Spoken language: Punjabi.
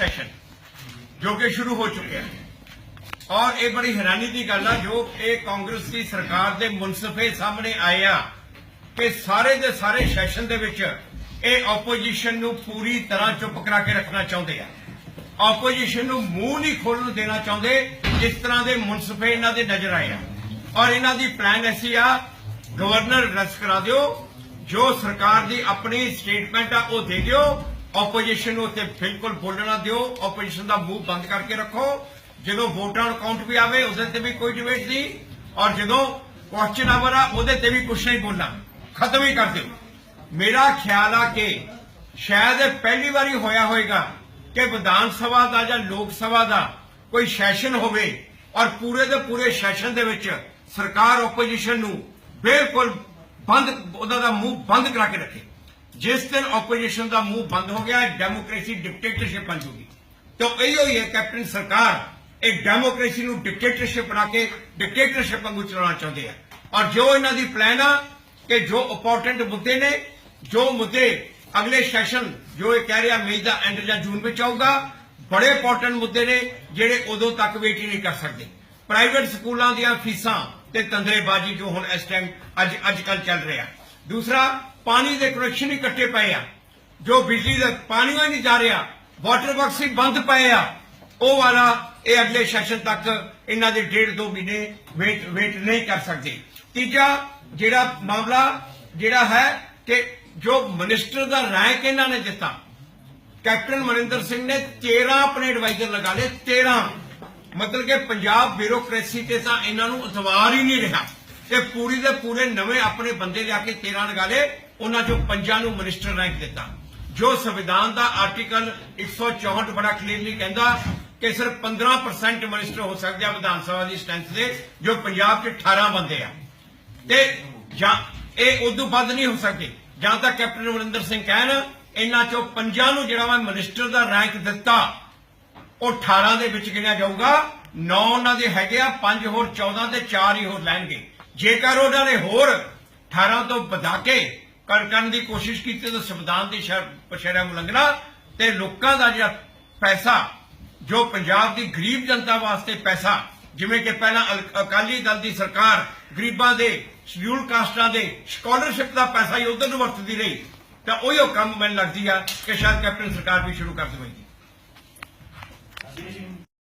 ਸੈਸ਼ਨ ਜੋ ਕਿ ਸ਼ੁਰੂ ਹੋ ਚੁੱਕਿਆ ਔਰ ਇਹ ਬੜੀ ਹੈਰਾਨੀ ਦੀ ਗੱਲ ਆ, ਜੋ ਇਹ ਕਾਂਗਰਸ ਦੀ ਸਰਕਾਰ ਦੇ ਮੁਨਸਫੇ ਸਾਹਮਣੇ ਆਏ ਕਿ ਸਾਰੇ ਦੇ ਸਾਰੇ ਸੈਸ਼ਨ ਦੇ ਵਿੱਚ ਇਹ ਆਪੋਜੀਸ਼ਨ ਨੂੰ ਪੂਰੀ ਤਰ੍ਹਾਂ ਚੁੱਪ ਕਰਾ ਕੇ ਰੱਖਣਾ ਚਾਹੁੰਦੇ ਆ। ਆਪੋਜੀਸ਼ਨ ਨੂੰ ਮੂੰਹ ਨਹੀਂ ਖੋਲਣ ਦੇਣਾ ਚਾਹੁੰਦੇ, ਜਿਸ ਤਰ੍ਹਾਂ ਦੇ ਮੁਨਸਫੇ ਇਹਨਾਂ ਦੇ ਨਜ਼ਰ ਆਏ ਆ। ਔਰ ਇਹਨਾਂ ਦੀ ਪਲਾਨ ਐਸੀ ਆ ਗਵਰਨਰ ਰੈਸਟ ਕਰਾ ਦਿਓ, ਜੋ ਸਰਕਾਰ ਦੀ ਆਪਣੀ ਸਟੇਟਮੈਂਟ ਆ ਉਹ ਦੇ ਦਿਓ ਆਪੋਜੀਸ਼ਨ ਨੂੰ ਉੱਤੇ ਬਿਲਕੁਲ ਬੋਲਣਾ ਦਿਓ। ਆਪੋਜੀਸ਼ਨ ਦਾ ਮੂੰਹ ਬੰਦ ਕਰਕੇ ਰੱਖੋ। ਜਦੋਂ ਵੋਟਾਂ ਨੂੰ ਕਾਊਂਟ ਵੀ ਆਵੇ, ਉਹਦੇ ਤੇ ਵੀ ਕੋਈ ਡਿਬੇਟ ਨਹੀਂ। ਔਰ ਜਦੋਂ ਕੁਐਸਚਨ ਆਵਰ ਆ, ਉਹਦੇ ਤੇ ਵੀ ਕੁਝ ਨਹੀਂ ਬੋਲਣਾ। ਖਤਮ ਹੀ ਕਰ ਦਿਓ। ਮੇਰਾ ਖਿਆਲ ਆ ਕਿ ਸ਼ਾਇਦ ਇਹ ਪਹਿਲੀ ਵਾਰੀ ਹੋਇਆ ਹੋਵੇਗਾ ਕਿ ਵਿਧਾਨ ਸਭਾ ਦਾ ਜਾਂ ਲੋਕ ਸਭਾ ਦਾ ਕੋਈ ਸੈਸ਼ਨ ਹੋਵੇ ਔਰ ਪੂਰੇ ਦੇ ਪੂਰੇ ਸੈਸ਼ਨ ਦੇ ਵਿੱਚ ਸਰਕਾਰ ਆਪੋਜੀਸ਼ਨ ਨੂੰ ਬਿਲਕੁਲ ਬੰਦ ਉਹਨਾਂ ਦਾ ਮੂੰਹ ਬੰਦ ਕਰਾ ਕੇ ਰੱਖੇ। ਜਿਸ ਦਿਨ ਆਪੋਜੀਸ਼ਨ ਦਾ ਮੂੰਹ ਬੰਦ ਹੋ ਗਿਆ ਡੈਮੋਕ੍ਰੇਸੀ ਡਿਕਟੇਟਰਸ਼ਿਪ ਬਣ ਜੂਗੀ। ਤਾਂ ਇਹੋ ਹੀ ਹੈ ਕੈਪਟਨ ਸਰਕਾਰ ਇੱਕ ਡੈਮੋਕ੍ਰੇਸੀ ਨੂੰ ਡਿਕਟੇਟਰਸ਼ਿਪ ਬਣਾ ਕੇ ਡਿਕਟੇਟਰਸ਼ਿਪ ਵਾਂਗੂ ਚਲਾਉਣਾ ਚਾਹੁੰਦੇ ਆ। ਔਰ ਜੋ ਇਹਨਾਂ ਦੀ ਪਲਾਨ ਆ, ਕਿ ਜੋ ਇੰਪੋਰਟੈਂਟ ਮੁੱਦੇ ਨੇ, ਜੋ ਮੁੱਦੇ ਅਗਲੇ ਸੈਸ਼ਨ ਜੋ ਇਹ ਕਹਿ ਰਿਹਾ ਮਈ ਦਾ ਐਂਡ ਜਾਂ ਜੂਨ ਵਿੱਚ ਆਊਗਾ, ਬੜੇ ਇੰਪੋਰਟੈਂਟ ਮੁੱਦੇ ਨੇ ਜਿਹੜੇ ਉਦੋਂ ਤੱਕ ਵੇਟ ਹੀ ਨਹੀਂ ਕਰ ਸਕਦੇ। ਪ੍ਰਾਈਵੇਟ ਸਕੂਲਾਂ ਦੀਆਂ ਫੀਸਾਂ ਤੇ ਤੰਦਰੇਬਾਜ਼ੀ ਜੋ ਹੁਣ ਇਸ ਟਾਈਮ ਅੱਜ ਅੱਜ ਕੱਲ ਚੱਲ ਰਿਹਾ। ਦੂਸਰਾ, ਪਾਣੀ ਦੇ ਕਨੈਕਸ਼ਨ ਹੀ ਕੱਟੇ ਪਏ ਆ। ਜੋ ਬਿਜਲੀ ਦਾ ਪਾਣੀ ਹੀ ਨਹੀਂ ਜਾ ਰਿਹਾ ਵਾਟਰ ਵਰਕਸ ਹੀ ਬੰਦ ਪਏ ਆ। ਉਹ ਵਾਲਾ, ਇਹ ਅਗਲੇ ਸੈਸ਼ਨ ਤੱਕ ਇਹਨਾਂ ਦੇ ਡੇਢ ਦੋ ਮਹੀਨੇ ਵੇਟ ਵੇਟ ਨਹੀਂ ਕਰ ਸਕਦੇ। ਤੀਜਾ, ਜਿਹੜਾ ਮਾਮਲਾ, ਜਿਹੜਾ ਹੈ ਕਿ ਜੋ ਮਿਨਿਸਟਰ ਦਾ ਰੈਂਕ ਇਹਨਾਂ ਨੇ ਦਿੱਤਾ, ਕੈਪਟਨ ਮਨਿੰਦਰ ਸਿੰਘ ਨੇ 13 ਆਪਣੇ ਐਡਵਾਈਜ਼ਰ ਲਗਾ ਲਏ 13 ਮਤਲਬ ਕਿ ਪੰਜਾਬ ਬਿਊਰੋਕ੍ਰੇਸੀ ਤੇ ਤਾਂ ਇਹਨਾਂ ਨੂੰ ਇਤਵਾਰ ਹੀ ਨਹੀਂ ਰਿਹਾ। ਤੇ ਪੂਰੀ ਦੇ ਪੂਰੇ ਨਵੇਂ ਆਪਣੇ ਬੰਦੇ ਲਿਆ ਕੇ 13 ਲਗਾ ਲਏ, ਉਹਨਾਂ ਚੋਂ ਪੰਜਾਂ ਨੂੰ ਮਿਨਿਸਟਰ ਰੈਂਕ ਦਿੱਤਾ। ਜੋ ਸੰਵਿਧਾਨ ਦਾ ਆਰਟੀਕਲ 164 ਬੜਾ ਕਲੀਅਰਲੀ ਕਹਿੰਦਾ ਕਿ ਸਿਰਫ 15% ਮਿਨਿਸਟਰ ਹੋ ਸਕਦੇ ਆ ਵਿਧਾਨ ਸਭਾ ਦੀ ਸਟਰੈਂਥ ਦੇ, ਜੋ ਪੰਜਾਬ 'ਚ 18 ਬੰਦੇ ਆ। ਤੇ ਜਾਂ ਇਹ ਉਦੋਂ ਵੱਧ ਨਹੀਂ ਹੋ ਸਕਦੇ, ਜਾਂ ਤਾਂ ਕੈਪਟਨ ਅਮਰਿੰਦਰ ਸਿੰਘ ਕਹਿਣ, ਇਹਨਾਂ ਚੋਂ ਪੰਜਾਂ ਨੂੰ ਜਿਹੜਾ ਵਾ ਮਿਨਿਸਟਰ ਦਾ ਰੈਂਕ ਦਿੱਤਾ, ਉਹ 18 ਦੇ ਵਿੱਚ ਗਿਣਿਆ ਜਾਊਗਾ 9 ਉਹਨਾਂ ਦੇ ਹੈਗੇ ਆ 5 ਹੋਰ 14 ਤੇ 4 ਹੀ ਹੋਰ ਲੈਣਗੇ। ਜੇਕਰ ਉਹਨਾਂ ਨੇ ਹੋਰ 18 ਤੋਂ ਵਧਾ ਕੇ ਕਰਨ ਦੀ ਕੋਸ਼ਿਸ਼ ਕੀਤੀ, ਤਾਂ ਸੰਵਿਧਾਨ ਦੀ ਪਛੇੜਾ ਉਲੰਘਣਾ ਤੇ ਲੋਕਾਂ ਦਾ ਜਿਹੜਾ ਪੈਸਾ, ਜੋ ਪੰਜਾਬ ਦੀ ਗਰੀਬ ਜਨਤਾ ਵਾਸਤੇ ਪੈਸਾ, ਜਿਵੇਂ ਕਿ ਪਹਿਲਾਂ ਅਕਾਲੀ ਦਲ ਦੀ ਸਰਕਾਰ ਗਰੀਬਾਂ ਦੇ ਸ਼ਡਿਊਲ ਕਾਸਟਾਂ ਦੇ ਸਕਾਲਰਸ਼ਿਪ ਦਾ ਪੈਸਾ ਹੀ ਉਧਰ ਨੂੰ ਵਰਤਦੀ ਰਹੀ, ਤਾਂ ਉਹੀ ਉਹ ਕੰਮ ਮੈਨੂੰ ਲੱਗਦੀ ਆ ਕਿ ਸ਼ਾਇਦ ਕੈਪਟਨ ਸਰਕਾਰ ਵੀ ਸ਼ੁਰੂ ਕਰ ਦੇਵੇਗੀ।